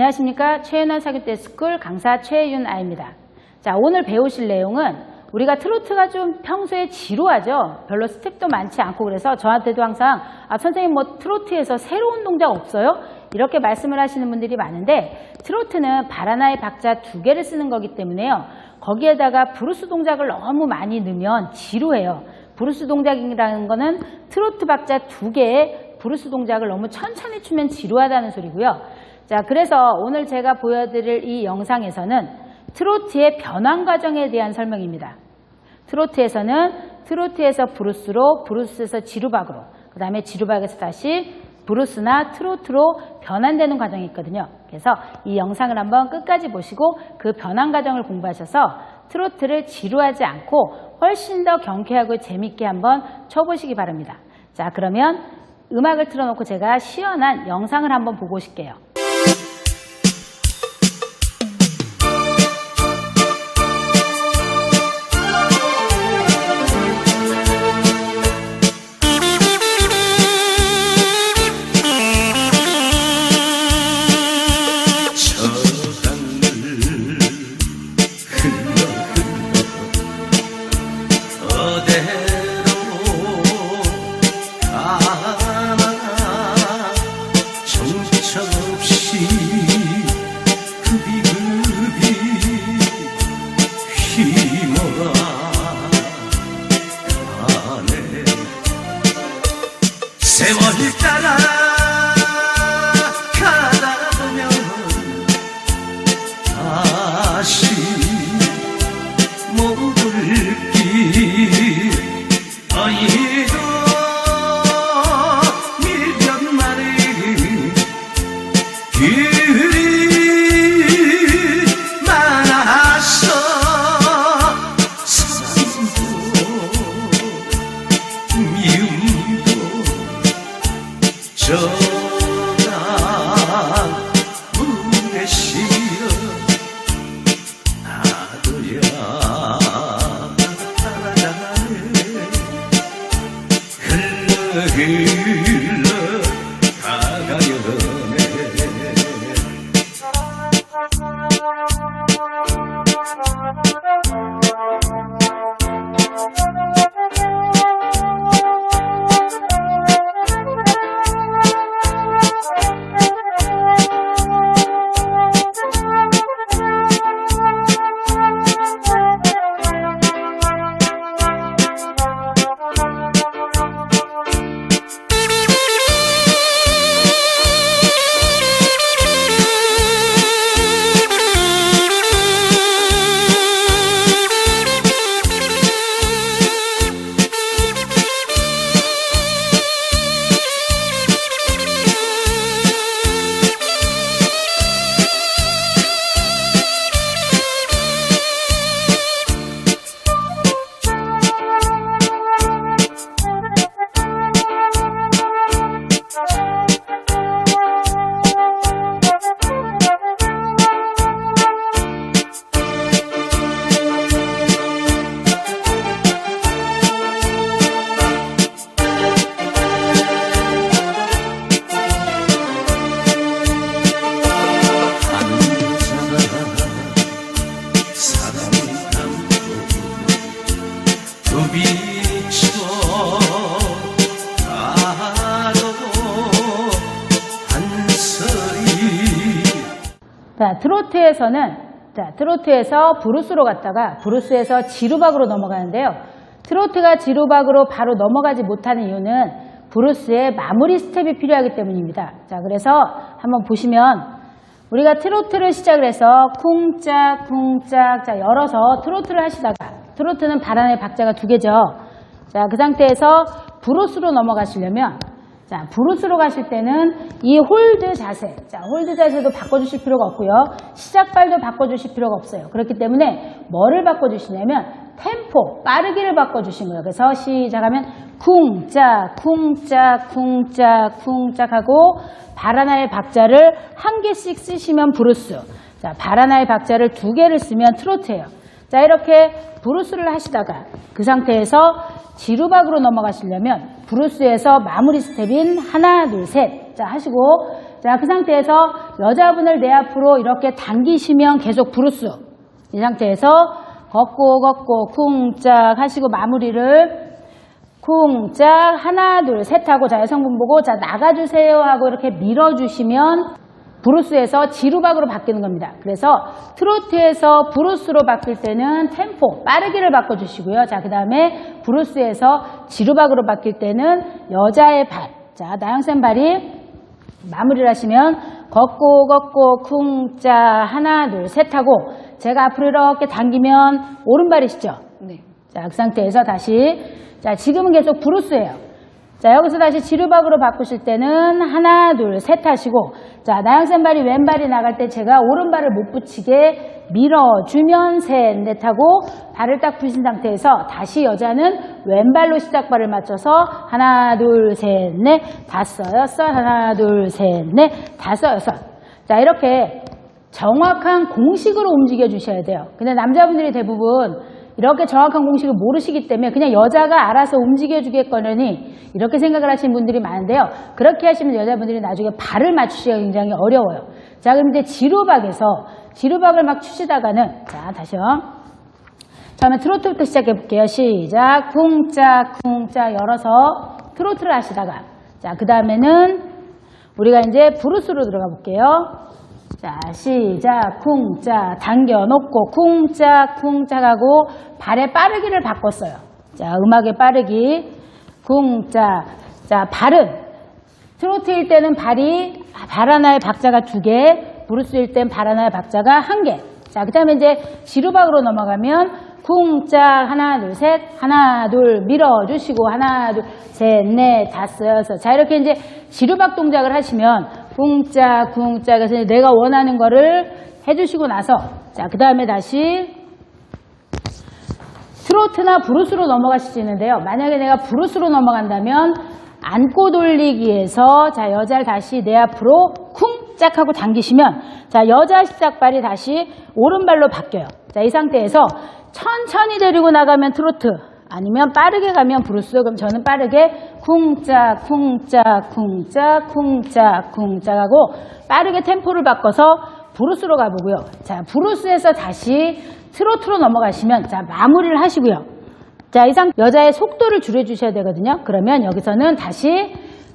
안녕하십니까. 최윤환 사교대스쿨 강사 최윤아입니다. 자, 오늘 배우실 내용은 우리가 트로트가 좀 평소에 지루하죠. 별로 스텝도 많지 않고 그래서 저한테도 항상 아, 선생님 뭐 트로트에서 새로운 동작 없어요? 이렇게 말씀을 하시는 분들이 많은데 트로트는 발 하나의 박자 두 개를 쓰는 거기 때문에요. 거기에다가 브루스 동작을 너무 많이 넣으면 지루해요. 브루스 동작이라는 거는 트로트 박자 두 개의 브루스 동작을 너무 천천히 추면 지루하다는 소리고요. 자, 그래서 오늘 제가 보여드릴 이 영상에서는 트로트의 변환 과정에 대한 설명입니다. 트로트에서는 트로트에서 브루스로, 브루스에서 지루박으로, 그 다음에 지루박에서 다시 브루스나 트로트로 변환되는 과정이 있거든요. 그래서 이 영상을 한번 끝까지 보시고 그 변환 과정을 공부하셔서 트로트를 지루하지 않고 훨씬 더 경쾌하고 재밌게 한번 쳐보시기 바랍니다. 자, 그러면 음악을 틀어놓고 제가 시연한 영상을 한번 보고 오실게요. 자, 트로트에서는 자, 트로트에서 브루스로 갔다가 브루스에서 지루박으로 넘어가는데요. 트로트가 지루박으로 바로 넘어가지 못하는 이유는 브루스의 마무리 스텝이 필요하기 때문입니다. 자, 그래서 한번 보시면 우리가 트로트를 시작을 해서 쿵짝 쿵짝 자 열어서 트로트를 하시다가 트로트는 바람의 박자가 두 개죠. 자, 그 상태에서 브루스로 넘어가시려면 자, 브루스로 가실 때는 이 홀드 자세, 자, 홀드 자세도 바꿔주실 필요가 없고요. 시작발도 바꿔주실 필요가 없어요. 그렇기 때문에 뭐를 바꿔주시냐면 템포, 빠르기를 바꿔주신 거예요. 그래서 시작하면 쿵짝, 쿵짝, 쿵짝, 쿵짝 하고 발 하나의 박자를 한 개씩 쓰시면 브루스. 자, 발 하나의 박자를 두 개를 쓰면 트로트예요. 자, 이렇게 브루스를 하시다가 그 상태에서 지루박으로 넘어가시려면 브루스에서 마무리 스텝인 하나, 둘, 셋. 자, 하시고 자, 그 상태에서 여자분을 내 앞으로 이렇게 당기시면 계속 브루스. 이 상태에서 걷고 걷고 쿵짝 하시고 마무리를 쿵짝 하나 둘 셋 하고 자 여성분 보고 자 나가주세요 하고 이렇게 밀어주시면 브루스에서 지루박으로 바뀌는 겁니다. 그래서 트로트에서 브루스로 바뀔 때는 템포 빠르기를 바꿔주시고요. 자 그 다음에 브루스에서 지루박으로 바뀔 때는 여자의 발. 자 나영쌤 발이 마무리를 하시면 걷고 걷고 쿵짜 하나 둘 셋 하고 제가 앞으로 이렇게 당기면 오른발이시죠? 네. 자, 그 상태에서 다시 자, 지금은 계속 브루스예요. 자, 여기서 다시 지루박으로 바꾸실 때는 하나, 둘, 셋 하시고 자, 나영쌤 발이 왼발이 나갈 때 제가 오른발을 못 붙이게 밀어주면 셋, 넷 하고 발을 딱 푸신 상태에서 다시 여자는 왼발로 시작발을 맞춰서 하나, 둘, 셋, 넷, 다섯, 여섯, 하나, 둘, 셋, 넷, 다섯, 여섯. 자, 이렇게 정확한 공식으로 움직여 주셔야 돼요. 근데 남자분들이 대부분 이렇게 정확한 공식을 모르시기 때문에 그냥 여자가 알아서 움직여 주겠거니 이렇게 생각을 하시는 분들이 많은데요. 그렇게 하시면 여자분들이 나중에 발을 맞추기가 굉장히 어려워요. 자, 그럼 이제 지루박에서 지루박을 막 추시다가는 자, 다시요. 처음에 트로트부터 시작해 볼게요. 시작. 쿵짝, 쿵짝 열어서 트로트를 하시다가 자, 그 다음에는 우리가 이제 브루스로 들어가 볼게요. 자, 시작. 쿵짝 당겨 놓고 쿵짝, 쿵짝 하고 발의 빠르기를 바꿨어요. 자, 음악의 빠르기. 쿵짝. 자, 발은 트로트일 때는 발이 발 하나의 박자가 두 개, 브루스일 땐 발 하나의 박자가 한 개. 자, 그 다음에 이제 지루박으로 넘어가면 쿵짝 하나 둘 셋 하나 둘 밀어주시고 하나 둘 셋 넷 다섯 여섯 자 이렇게 이제 지루박 동작을 하시면 쿵짝 쿵짝 해서 내가 원하는 거를 해주시고 나서 자 그 다음에 다시 트로트나 브루스로 넘어가실 수 있는데요. 만약에 내가 브루스로 넘어간다면 안고 돌리기에서 자 여자를 다시 내 앞으로 쿵짝 하고 당기시면 자 여자 시작발이 다시 오른발로 바뀌어요. 자 이 상태에서 천천히 데리고 나가면 트로트 아니면 빠르게 가면 브루스 그럼 저는 빠르게 쿵짝 쿵짝 쿵짝 쿵짝 쿵짝 하고 빠르게 템포를 바꿔서 브루스로 가보고요. 자 브루스에서 다시 트로트로 넘어가시면 자 마무리를 하시고요. 자 이상 여자의 속도를 줄여주셔야 되거든요. 그러면 여기서는 다시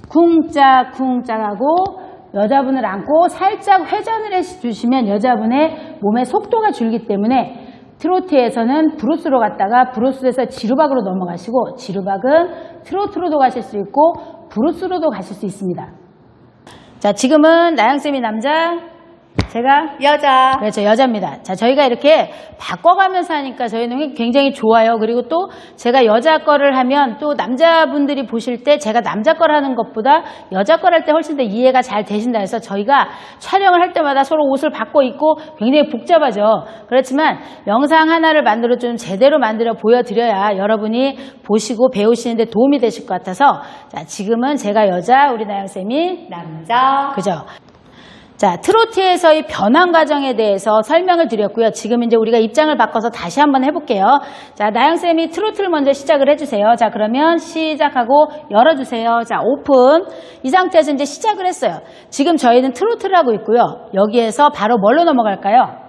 쿵짝 쿵짝 하고 여자분을 안고 살짝 회전을 해주시면 여자분의 몸의 속도가 줄기 때문에 트로트에서는 브루스로 갔다가 브루스에서 지루박으로 넘어가시고 지루박은 트로트로도 가실 수 있고 브루스로도 가실 수 있습니다. 자 지금은 나영쌤이 남자 제가 여자. 그렇죠 여자입니다. 자 저희가 이렇게 바꿔가면서 하니까 저희는 굉장히 좋아요. 그리고 또 제가 여자 거를 하면 또 남자분들이 보실 때 제가 남자 거를 하는 것보다 여자 거를 할 때 훨씬 더 이해가 잘 되신다 해서 저희가 촬영을 할 때마다 서로 옷을 바꿔 입고 굉장히 복잡하죠. 그렇지만 영상 하나를 만들어 좀 제대로 만들어 보여드려야 여러분이 보시고 배우시는데 도움이 되실 것 같아서 자 지금은 제가 여자 우리 나영 쌤이 남자. 그죠? 자, 트로트에서의 변환 과정에 대해서 설명을 드렸고요. 지금 이제 우리가 입장을 바꿔서 다시 한번 해볼게요. 자, 나영쌤이 트로트를 먼저 시작을 해주세요. 자, 그러면 시작하고 열어주세요. 자, 오픈. 이 상태에서 이제 시작을 했어요. 지금 저희는 트로트를 하고 있고요. 여기에서 바로 뭘로 넘어갈까요?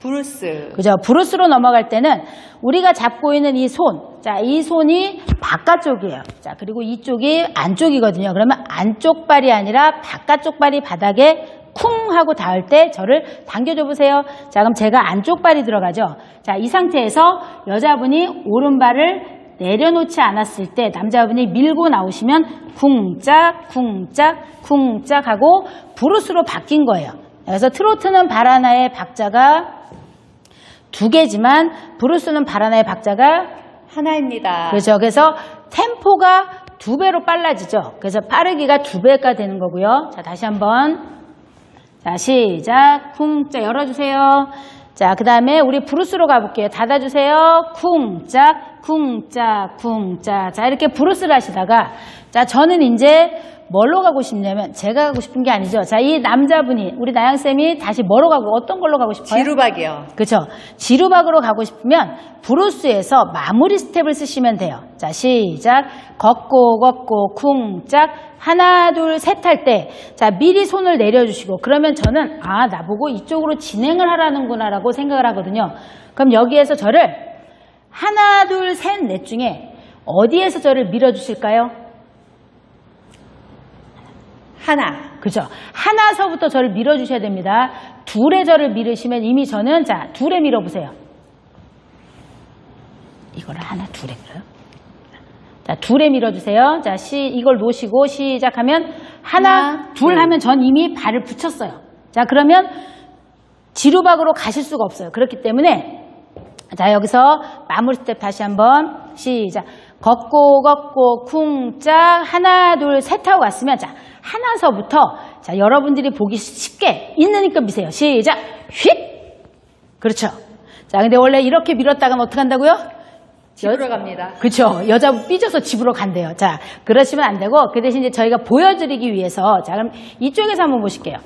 브루스. 그죠? 브루스로 넘어갈 때는 우리가 잡고 있는 이 손. 자, 이 손이 바깥쪽이에요. 자, 그리고 이쪽이 안쪽이거든요. 그러면 안쪽 발이 아니라 바깥쪽 발이 바닥에 쿵 하고 닿을 때 저를 당겨줘 보세요. 자, 그럼 제가 안쪽 발이 들어가죠. 자, 이 상태에서 여자분이 오른발을 내려놓지 않았을 때 남자분이 밀고 나오시면 쿵짝, 쿵짝, 쿵짝 하고 브루스로 바뀐 거예요. 그래서 트로트는 발 하나의 박자가 두 개지만 브루스는 발 하나의 박자가 하나입니다. 그렇죠. 그래서 템포가 두 배로 빨라지죠. 그래서 빠르기가 두 배가 되는 거고요. 자, 다시 한번. 자, 시작. 쿵짝 열어주세요. 자, 그 다음에 우리 브루스로 가볼게요. 닫아주세요. 쿵짝, 쿵짝, 쿵짝. 자, 이렇게 브루스를 하시다가, 자, 저는 이제 뭘로 가고 싶냐면, 제가 가고 싶은 게 아니죠. 자, 이 남자분이, 우리 나영쌤이 다시 뭐로 가고, 어떤 걸로 가고 싶어요? 지루박이요. 그렇죠. 지루박으로 가고 싶으면 브루스에서 마무리 스텝을 쓰시면 돼요. 자, 시작. 걷고 걷고 쿵짝 하나 둘 셋 할 때 자, 미리 손을 내려 주시고 그러면 저는 아, 나보고 이쪽으로 진행을 하라는구나라고 생각을 하거든요. 그럼 여기에서 저를 하나 둘 셋 넷 중에 어디에서 저를 밀어 주실까요? 하나. 그죠? 하나서부터 저를 밀어주셔야 됩니다. 둘에 저를 밀으시면 이미 저는, 자, 둘에 밀어보세요. 이거를 하나, 둘에 밀어요. 자, 둘에 밀어주세요. 자, 시, 이걸 놓으시고 시작하면 하나, 하나, 둘 둘. 하면 전 이미 발을 붙였어요. 자, 그러면 지루박으로 가실 수가 없어요. 그렇기 때문에 자, 여기서 마무리 스텝 다시 한번 시작. 걷고 걷고 쿵짝 하나 둘 셋 하고 갔으면 자, 하나서부터 자, 여러분들이 보기 쉽게 있느니까 미세요. 시작. 휙. 그렇죠. 자, 근데 원래 이렇게 밀었다가는 어떻게 한다고요? 집으로 갑니다. 그렇죠. 여자분 삐져서 집으로 간대요. 자, 그러시면 안 되고 그 대신 이제 저희가 보여드리기 위해서 자, 그럼 이쪽에서 한번 보실게요.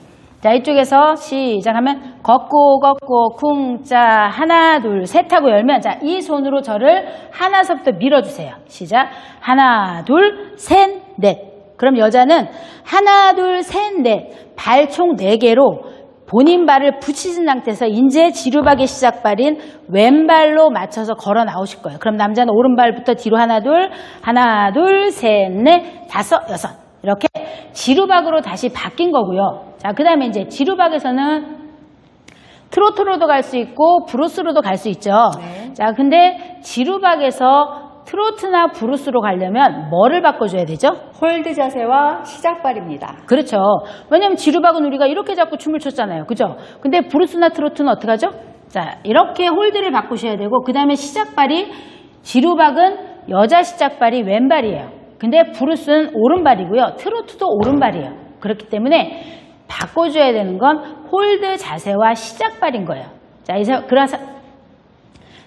자, 이쪽에서 시작하면 걷고 걷고 쿵짜 하나 둘 셋 하고 열면 자, 이 손으로 저를 하나서부터 밀어주세요. 시작. 하나 둘 셋 넷. 그럼 여자는 하나 둘 셋 넷. 발 총 네개로 본인 발을 붙이신 상태에서 인제 지루박의 시작발인 왼발로 맞춰서 걸어 나오실 거예요. 그럼 남자는 오른발부터 뒤로 하나 둘 하나 둘 셋 넷 다섯 여섯 이렇게 지루박으로 다시 바뀐 거고요. 자, 그 다음에 이제 지루박에서는 트로트로도 갈 수 있고 브루스로도 갈 수 있죠. 네. 자, 근데 지루박에서 트로트나 브루스로 가려면 뭐를 바꿔줘야 되죠? 홀드 자세와 시작발입니다. 그렇죠. 왜냐면 지루박은 우리가 이렇게 잡고 춤을 췄잖아요. 그죠? 근데 브루스나 트로트는 어떻게 하죠? 자, 이렇게 홀드를 바꾸셔야 되고, 그 다음에 시작발이, 지루박은 여자 시작발이 왼발이에요. 근데 브루스는 오른발이고요. 트로트도 오른발이에요. 그렇기 때문에 바꿔줘야 되는 건 홀드 자세와 시작발인 거예요. 자, 이제, 그래서,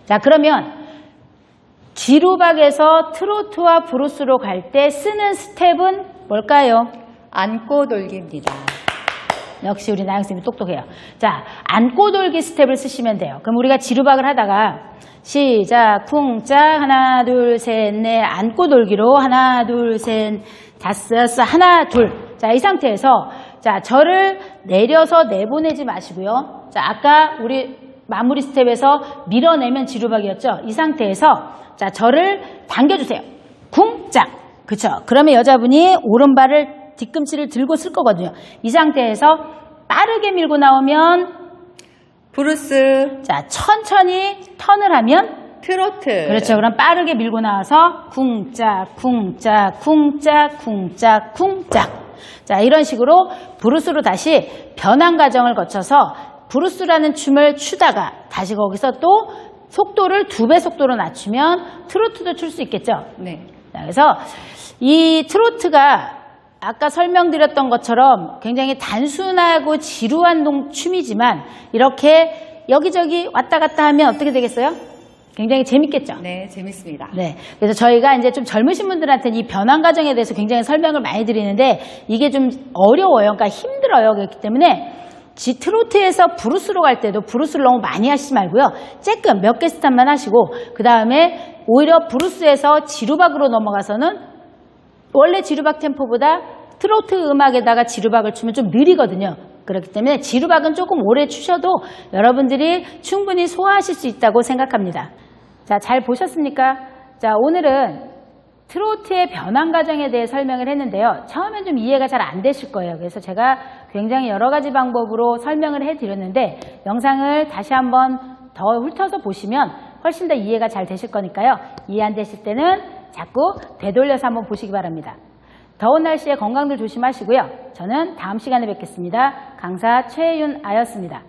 자, 그러면 지루박에서 트로트와 브루스로 갈 때 쓰는 스텝은 뭘까요? 안고 돌기입니다. 역시 우리 나영쌤이 똑똑해요. 자, 안고 돌기 스텝을 쓰시면 돼요. 그럼 우리가 지루박을 하다가 시작, 쿵짝, 하나, 둘, 셋, 넷, 안고 돌기로 하나, 둘, 셋, 다섯, 하나, 둘. 자, 이 상태에서 자, 저를 내려서 내보내지 마시고요. 자, 아까 우리 마무리 스텝에서 밀어내면 지루박이었죠. 이 상태에서 자, 저를 당겨주세요. 쿵짝. 그쵸. 그러면 여자분이 오른발을 뒤꿈치를 들고 쓸 거거든요. 이 상태에서 빠르게 밀고 나오면 브루스, 자 천천히 턴을 하면 트로트. 그렇죠. 그럼 빠르게 밀고 나와서 쿵짝 쿵짝 쿵짝 쿵짝 쿵짝 자 이런 식으로 브루스로 다시 변환 과정을 거쳐서 브루스라는 춤을 추다가 다시 거기서 또 속도를 두 배 속도로 낮추면 트로트도 출 수 있겠죠. 네. 자, 그래서 이 트로트가 아까 설명드렸던 것처럼 굉장히 단순하고 지루한 동, 춤이지만 이렇게 여기저기 왔다 갔다 하면 어떻게 되겠어요? 굉장히 재밌겠죠? 네, 재밌습니다. 네. 그래서 저희가 이제 좀 젊으신 분들한테는 이 변환 과정에 대해서 굉장히 설명을 많이 드리는데 이게 좀 어려워요. 그러니까 힘들어요. 그렇기 때문에 지 트로트에서 브루스로 갈 때도 브루스를 너무 많이 하시지 말고요. 쬐끔 몇개 스탑만 하시고 그 다음에 오히려 브루스에서 지루박으로 넘어가서는 원래 지루박 템포보다 트로트 음악에다가 지루박을 추면 좀 느리거든요. 그렇기 때문에 지루박은 조금 오래 추셔도 여러분들이 충분히 소화하실 수 있다고 생각합니다. 자, 잘 보셨습니까? 자, 오늘은 트로트의 변환 과정에 대해 설명을 했는데요. 처음엔 좀 이해가 잘 안 되실 거예요. 그래서 제가 굉장히 여러 가지 방법으로 설명을 해드렸는데 영상을 다시 한번 더 훑어서 보시면 훨씬 더 이해가 잘 되실 거니까요. 이해 안 되실 때는 자꾸 되돌려서 한번 보시기 바랍니다. 더운 날씨에 건강들 조심하시고요. 저는 다음 시간에 뵙겠습니다. 강사 최윤 아였습니다.